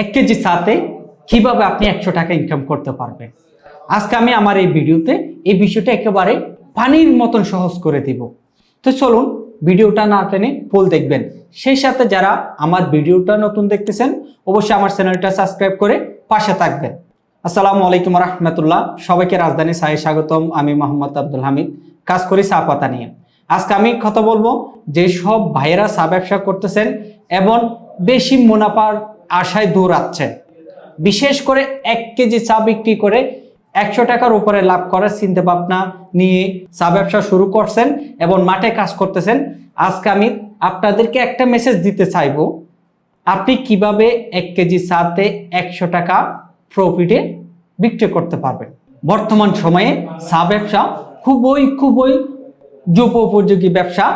এক কেজি চাতে কীভাবে আপনি একশো টাকা ইনকাম করতে পারবেন? আজকে আমি আমার এই ভিডিওতে এই বিষয়টা একেবারে পানির মতন সহজ করে দিব। তো চলুন ভিডিওটা না টেনে ফুল দেখবেন। সেই সাথে যারা আমার ভিডিওটা নতুন দেখতেছেন, অবশ্যই আমার চ্যানেলটা সাবস্ক্রাইব করে পাশে থাকবেন। আসসালামু আলাইকুম রহমতুল্লাহ। সবাইকে রাজধানী সাহে স্বাগতম। আমি মোহাম্মদ আব্দুল হামিদ। কাজ করি চা পাতা নিয়ে। আজকে আমি কথা বলব যে সব ভাইয়েরা চা ব্যবসা করতেছেন এবং বেশি মুনাফার আশায় দৌড়াচ্ছেন বিশেষ করে এক কেজি চা বিক্রি করে একশো টাকার উপরে লাভ করার চিন্তা ভাবনা নিয়ে চা ব্যবসা শুরু করছেন এবং মাঠে কাজ করতেছেন। আজকে আমি আপনাদেরকে একটা মেসেজ দিতে চাইব। আপনি কীভাবে এক কেজি চাতে একশো টাকা প্রফিটে বিক্রি করতে পারবেন? বর্তমান সময়ে চা ব্যবসা খুবই খুবই যুব উপযোগী ব্যবসা।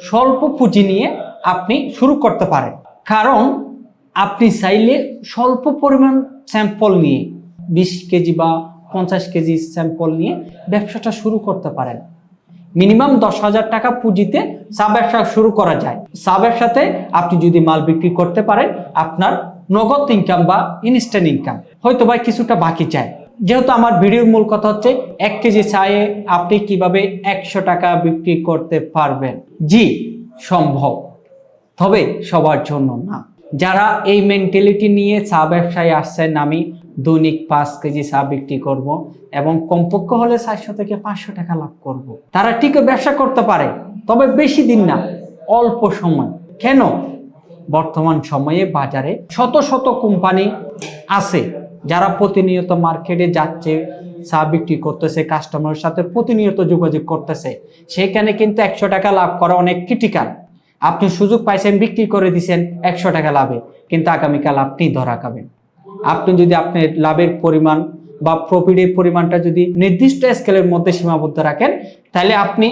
স্বল্প পুঁজি নিয়ে আপনি শুরু করতে পারেন। কারণ আপনি চাইলে স্বল্প পরিমাণ স্যাম্পল নিয়ে বিশ কেজি বা পঞ্চাশ কেজি স্যাম্পল নিয়ে ব্যবসাটা শুরু করতে পারেন। মিনিমাম দশ হাজার টাকা পুঁজিতে চা ব্যবসা শুরু করা যায়। চা ব্যবসাতে আপনি যদি মাল বিক্রি করতে পারেন, আপনার নগদ ইনকাম বা ইনস্ট্যান্ট ইনকাম হয়তো বা কিছুটা বাকি চায় যেহেতু আমার ভিডিওর মূল কথা হচ্ছে, এক কেজি চায়ে আপনি কীভাবে একশো টাকা বিক্রি করতে পারবেন? জি, সম্ভব। তবে সবার জন্য না। যারা এই মেন্টালিটি নিয়ে চা ব্যবসায় আসছেন, আমি দৈনিক পাঁচ কেজি চা বিক্রি করব এবং কমপক্ষ হলে চারশো থেকে পাঁচশো টাকা লাভ করব। তারা ঠিক ব্যবসা করতে পারে, তবে বেশি দিন না, অল্প সময়। কেন? বর্তমান সময়ে বাজারে শত শত কোম্পানি আছে যারা প্রতিনিয়ত মার্কেটে যাচ্ছে, চা বিক্রি করতেছে কাস্টমারের সাথে প্রতিনিয়ত যোগাযোগ করতেছে। সেখানে কিন্তু একশো টাকা লাভ করা অনেক ক্রিটিক্যাল আপনি সুযোগ পাইছেন, বিক্রি করে দিছেন, একশো টাকা লাভে। কিন্তু আগামীকাল আপনি ধরা খাবেন। আপনি যদি আপনার লাভের পরিমাণ বা প্রফিটের পরিমাণটা যদি নির্দিষ্ট স্কেলের মধ্যে সীমাবদ্ধ রাখেন, তাহলে আপনি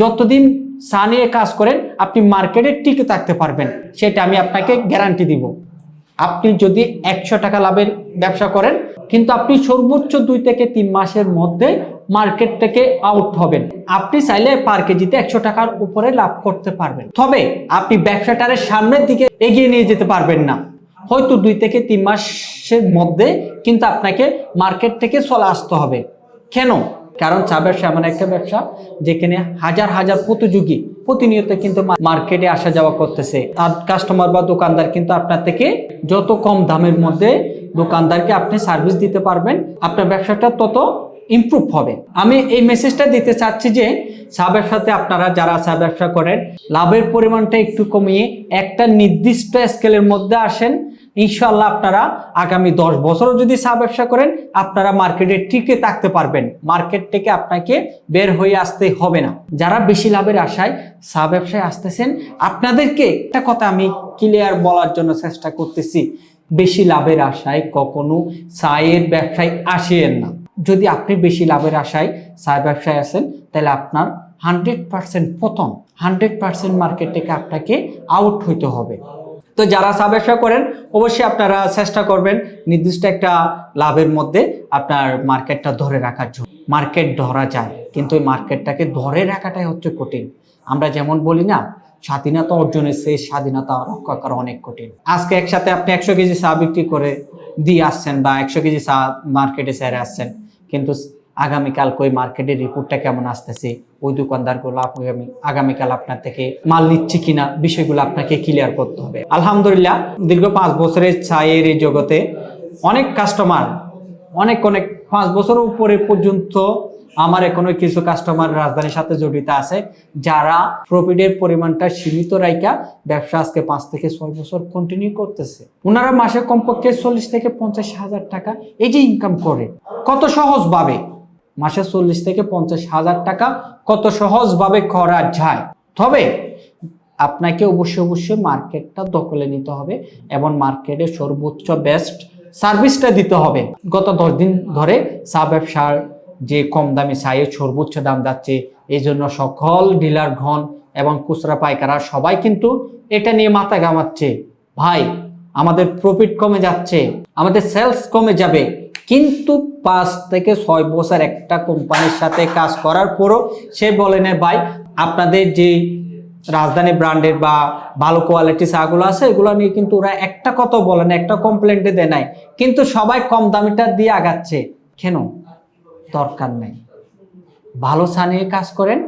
যতদিন চা নিয়ে কাজ করেন, আপনি মার্কেটে টিকে থাকতে পারবেন। সেটা আমি আপনাকে গ্যারান্টি দিব। আপনি যদি একশো টাকা লাভের ব্যবসা করেন, কিন্তু আপনি সর্বোচ্চ দুই থেকে তিন মাসের মধ্যে মার্কেট থেকে আউট হবেন। আপনি চাইলে পার কেজিতে একশো টাকার উপরে লাভ করতে পারবেন। তবে আপনি ব্যবসাটারের সামনের দিকে এগিয়ে নিয়ে যেতে পারবেন না। হয়তো দুই থেকে তিন মাসের মধ্যে কিন্তু আপনাকে মার্কেট থেকে চলে আসতে হবে। কেন? কারণ চা ব্যবসা এমন একটা ব্যবসা যেখানে হাজার হাজার প্রতিযোগী প্রতিনিয়ত কিন্তু মার্কেটে আসা যাওয়া করতেছে। আর কাস্টমার বা দোকানদার কিন্তু আপনার থেকে যত কম দামের মধ্যে দোকানদারকে আপনি সার্ভিস দিতে পারবেন। আপনার ব্যবসাটা তত ইমপ্রুভ হবে। আমি এই মেসেজটা দিতে চাচ্ছি যে চা ব্যবসাতে আপনারা যারা চা ব্যবসা করেন, লাভের পরিমাণটা একটু কমিয়ে একটা নির্দিষ্ট স্কেলের মধ্যে আসেন। ইনশাল্লাহ আপনারা আগামী দশ বছরও যদি চা ব্যবসা করেন, আপনারা মার্কেটে টিকে থাকতে পারবেন। মার্কেট থেকে আপনাকে বের হয়ে আসতে হবে না। যারা বেশি লাভের আশায় চা ব্যবসায় আসতেছেন, আপনাদেরকে একটা কথা আমি ক্লিয়ার বলার জন্য চেষ্টা করতেছি। বেশি লাভের আশায় কখনো চায়ের ব্যবসায় আসেন না। যদি আপনি বেশি লাভের আশায় চা ব্যবসায় আসেন তাহলে আপনার হান্ড্রেড পার্সেন্ট প্রথম হান্ড্রেড পার্সেন্ট মার্কেট থেকে আপনাকে আউট হইতে হবে। তো যারা চা ব্যবসা করেন, অবশ্যই আপনারা চেষ্টা করবেন নির্দিষ্ট একটা লাভের মধ্যে আপনার মার্কেটটা ধরে রাখার জন্য। মার্কেট ধরা যায়, কিন্তু ওই মার্কেটটাকে ধরে রাখাটাই হচ্ছে কঠিন। আমরা যেমন বলি না, স্বাধীনতা অর্জনের সেই স্বাধীনতা রক্ষা করা অনেক কঠিন। আজকে একসাথে আপনি একশো কেজি চা বিক্রি করে দিয়ে আসছেন বা একশো কেজি চা মার্কেটে সেরে আসছেন। কিন্তু আগামীকাল কই মার্কেটের রিপোর্টটা কেমন আসতেছে? ওই দোকানদারগুলো আগামী আগামীকাল আপনার থেকে মাল নিচ্ছে কিনা, বিষয়গুলো আপনাকে ক্লিয়ার করতে হবে। আলহামদুলিল্লাহ, দীর্ঘ পাঁচ বছরের চায়ের এই জগতে অনেক কাস্টমার অনেক অনেক পাঁচ বছর উপরে পর্যন্ত আমার এখনও কিছু কাস্টমার রাজধানীর সাথে জড়িত আছে, যারা প্রফিটের পরিমাণটা সীমিত রাইকা ব্যবসা আজকে পাঁচ থেকে ছয় বছর কন্টিনিউ করতেছে। ওনারা মাসে কমপক্ষে চল্লিশ থেকে পঞ্চাশ হাজার টাকা এই যে ইনকাম করে, কত সহজভাবে? মাসে চল্লিশ থেকে পঞ্চাশ হাজার টাকা কত সহজভাবে করা যায়? তবে আপনাকে অবশ্যই অবশ্যই মার্কেটটা দখলে নিতে হবে এবং মার্কেটে সর্বোচ্চ বেস্ট সার্ভিসটা দিতে হবে। গত দশ দিন ধরে চা ব্যবসার যে কম দামি চায়ের সর্বোচ্চ দাম যাচ্ছে এই জন্য সকল ডিলার ঘন এবং খুচরা পাইকাররা সবাই কিন্তু এটা নিয়ে মাথা ঘামাচ্ছে। ভাই, আমাদের প্রফিট কমে যাচ্ছে, আমাদের সেলস কমে যাবে। কিন্তু পাঁচ থেকে ছয় বছর একটা কোম্পানির সাথে কাজ করার পরও সে বলে না, ভাই, আপনাদের যে রাজধানী ব্র্যান্ডের বা ভালো কোয়ালিটি চাগুলো আছে, এগুলো নিয়ে কিন্তু ওরা একটা কত বলে না, একটা কমপ্লেন্টে দেয় নাই। কিন্তু সবাই কম দামিটা দিয়ে আগাচ্ছে। কেন? দরকার নেই। ভালো চা নিয়ে কাজ করেন,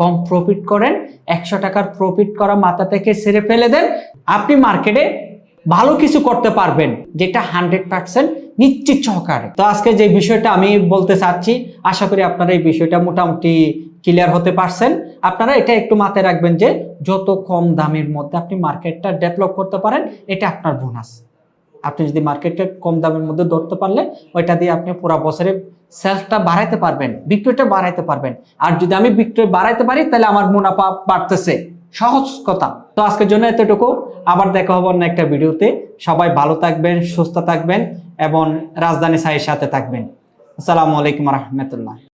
কম প্রফিট করেন, একশো টাকার প্রফিট করা মাথা থেকে ছেড়ে ফেলে দেন, আপনি মার্কেটে ভালো কিছু করতে পারবেন, যেটা হান্ড্রেড পার্সেন্ট নিশ্চিত সহকারে। তো আজকে যে বিষয়টা আমি বলতে চাচ্ছি, আশা করি আপনারা এই বিষয়টা মোটামুটি ক্লিয়ার হতে পারছেন। আপনারা এটা একটু মাথায় রাখবেন যে, যত কম দামের মধ্যে আপনি মার্কেটটা ডেভেলপ করতে পারেন, এটা আপনার বোনাস আপনি যদি মার্কেটটা কম দামের মধ্যে ধরতে পারলে, ওইটা দিয়ে আপনি পুরো বছরে সেলসটা বাড়াইতে পারবেন, বিক্রয়টা বাড়াইতে পারবেন। আর যদি আমি বিক্রয় বাড়াইতে পারি, তাহলে আমার মুনাফা বাড়তেছে। সহজ কথা। তো আজকের জন্য এতটুকু। আবার দেখা হব অন্য একটা ভিডিওতে। সবাই ভালো থাকবেন, সুস্থ থাকবেন এবং রাজধানী সাহের সাথে থাকবেন। আসসালামু আলাইকুম রহমতুল্লাহ।